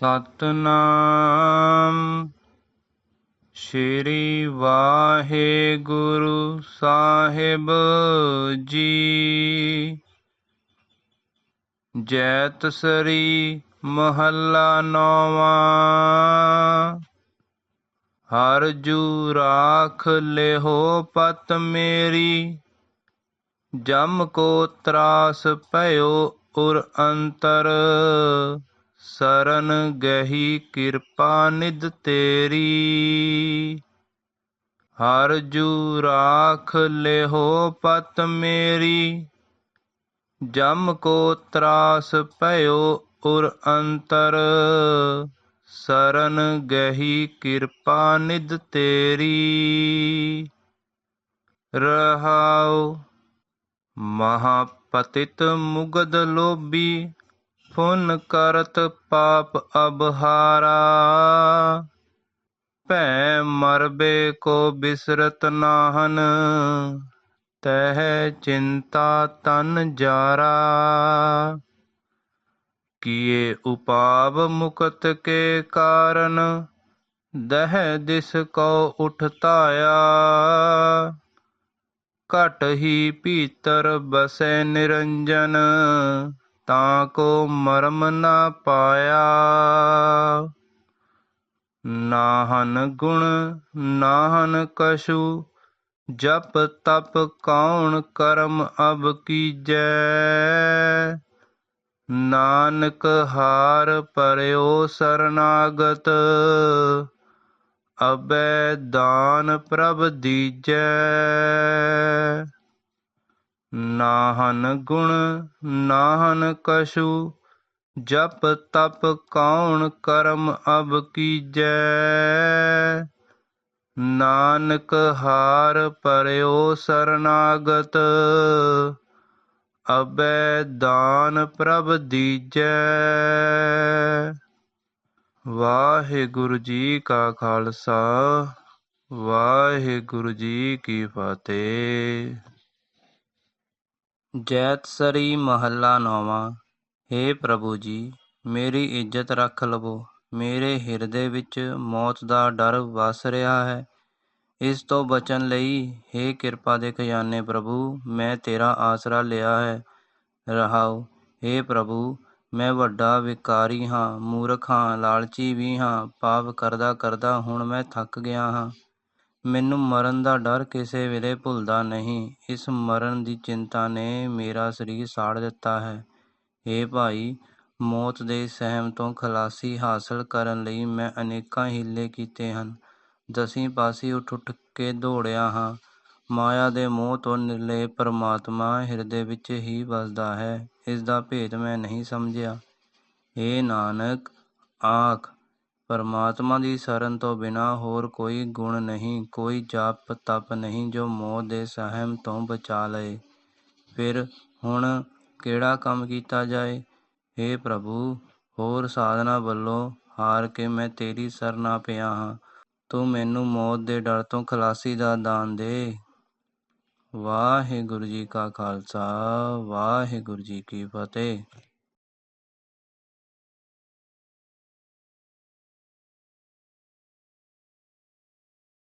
ਸਤਨਾਮ। ਸ਼੍ਰੀ ਵਾਹਿਗੁਰੂ ਸਾਹਿਬ ਜੀ। ਜੈਤ ਸਰੀ ਮਹੱਲਾ ਨੌਵਾਂ। ਹਰ ਜੂ ਰਾਖ ਲਿਹੋ ਪਤ ਮੇਰੀ। ਜਮ ਕੋ ਤਰਾਸ ਭਇਓ ਉਰ ਅੰਤਰ। ਸਰਨ ਗਹੀ ਕਿਰਪਾ ਨਿਧ ਤੇਰੀ। ਹਰਜੂ ਰਾਖ ਲਿਹੋ ਪਤ ਮੇਰੀ। ਜਮ ਕੋ ਤਰਾਸ ਭਇਓ ਉਰ ਅੰਤਰ। ਸਰਨ ਗਹੀ ਕਿਰਪਾ ਨਿਧ ਤੇਰੀ। ਰਹਾਉ ਮਹਾਪਤਿਤ ਮੁਗਦ ਲੋਭੀ। फुन करत पाप अबहारा। पै मरबे को बिसरत नाहन, तह चिंता तन जारा। किए उपाव मुकत के कारण, दह दिस को उठताया। कट ही पीतर बसे निरंजन ਤਾਂ ਕੋ ਮਰਮ ਨਾ ਪਾਇਆ। ਨਾਹਨ ਗੁਣ, ਨਾਹਨ ਕਛੂ ਜਪ ਤਪ ਕੌਣ ਕਰਮ ਅਬ ਕੀਜੈ। ਨਾਨਕ ਹਾਰ ਪਰਿਓ ਸਰਨਾਗਤ, ਅਬੈ ਦਾਨ ਪ੍ਰਭ ਦੀਜੈ। ਨਾਹਨ ਗੁਣ ਨਾਹਨ ਕਛੂ, ਜਪ ਤਪ ਕੌਣ ਕਰਮ ਅਬ ਕੀਜੈ। ਨਾਨਕ ਹਾਰ ਪਰਿਓ ਸਰਨਾਗਤ, ਅਬੈ ਦਾਨ ਪ੍ਰਭ ਦੀਜੈ। ਵਾਹਿਗੁਰੂ ਜੀ ਕਾ ਖਾਲਸਾ, ਵਾਹਿਗੁਰੂ ਜੀ ਕੀ ਫਤਿਹ। ਜੈਤ ਸਰੀ ਮਹੱਲਾ ਨੌਵਾਂ। ਹੇ ਪ੍ਰਭੂ ਜੀ, ਮੇਰੀ ਇੱਜ਼ਤ ਰੱਖ ਲਵੋ। ਮੇਰੇ ਹਿਰਦੇ ਵਿੱਚ ਮੌਤ ਦਾ ਡਰ ਵਸ ਰਿਹਾ ਹੈ। ਇਸ ਤੋਂ ਬਚਣ ਲਈ ਹੇ ਕਿਰਪਾ ਦੇ ਖਜ਼ਾਨੇ ਪ੍ਰਭੂ, ਮੈਂ ਤੇਰਾ ਆਸਰਾ ਲਿਆ ਹੈ। ਰਹਾਉ ਹੇ ਪ੍ਰਭੂ, ਮੈਂ ਵੱਡਾ ਵਿਕਾਰੀ ਹਾਂ, ਮੂਰਖ ਹਾਂ, ਲਾਲਚੀ ਵੀ ਹਾਂ, ਪਾਪ ਕਰਦਾ ਕਰਦਾ ਹੁਣ ਮੈਂ ਥੱਕ ਗਿਆ ਹਾਂ। ਮੈਨੂੰ ਮਰਨ ਦਾ ਡਰ ਕਿਸੇ ਵੇਲੇ ਭੁੱਲਦਾ ਨਹੀਂ। ਇਸ ਮਰਨ ਦੀ ਚਿੰਤਾ ਨੇ ਮੇਰਾ ਸਰੀਰ ਸਾੜ ਦਿੱਤਾ ਹੈ। ਏ ਭਾਈ, ਮੌਤ ਦੇ ਸਹਿਮ ਤੋਂ ਖਲਾਸੀ ਹਾਸਲ ਕਰਨ ਲਈ ਮੈਂ ਅਨੇਕਾਂ ਹੀਲੇ ਕੀਤੇ ਹਨ। ਦਸੀਂ ਪਾਸੀ ਉੱਠ ਉੱਠ ਕੇ ਦੌੜਿਆ ਹਾਂ। ਮਾਇਆ ਦੇ ਮੋਹ ਤੋਂ ਨਿਰਲੇ ਪਰਮਾਤਮਾ ਹਿਰਦੇ ਵਿੱਚ ਹੀ ਵਸਦਾ ਹੈ। ਇਸ ਦਾ ਭੇਦ ਮੈਂ ਨਹੀਂ ਸਮਝਿਆ। ਏ ਨਾਨਕ, ਆਖ ਪਰਮਾਤਮਾ ਦੀ ਸ਼ਰਨ ਤੋਂ ਬਿਨਾਂ ਹੋਰ ਕੋਈ ਗੁਣ ਨਹੀਂ, ਕੋਈ ਜਪ ਤਪ ਨਹੀਂ ਜੋ ਮੌਤ ਦੇ ਸਹਿਮ ਤੋਂ ਬਚਾ ਲਏ। ਫਿਰ ਹੁਣ ਕਿਹੜਾ ਕੰਮ ਕੀਤਾ ਜਾਏ? हे ਪ੍ਰਭੂ, ਹੋਰ ਸਾਧਨਾ ਵੱਲੋਂ ਹਾਰ ਕੇ ਮੈਂ ਤੇਰੀ ਸਰਨਾ ਪਿਆ ਹਾਂ। ਤੂੰ ਮੈਨੂੰ ਮੌਤ ਦੇ ਡਰ ਤੋਂ ਖਲਾਸੀ ਦਾ ਦਾਨ ਦੇ। ਵਾਹਿਗੁਰੂ ਜੀ ਕਾ ਖਾਲਸਾ, ਵਾਹਿਗੁਰੂ ਜੀ ਕੀ ਫਤਿਹ।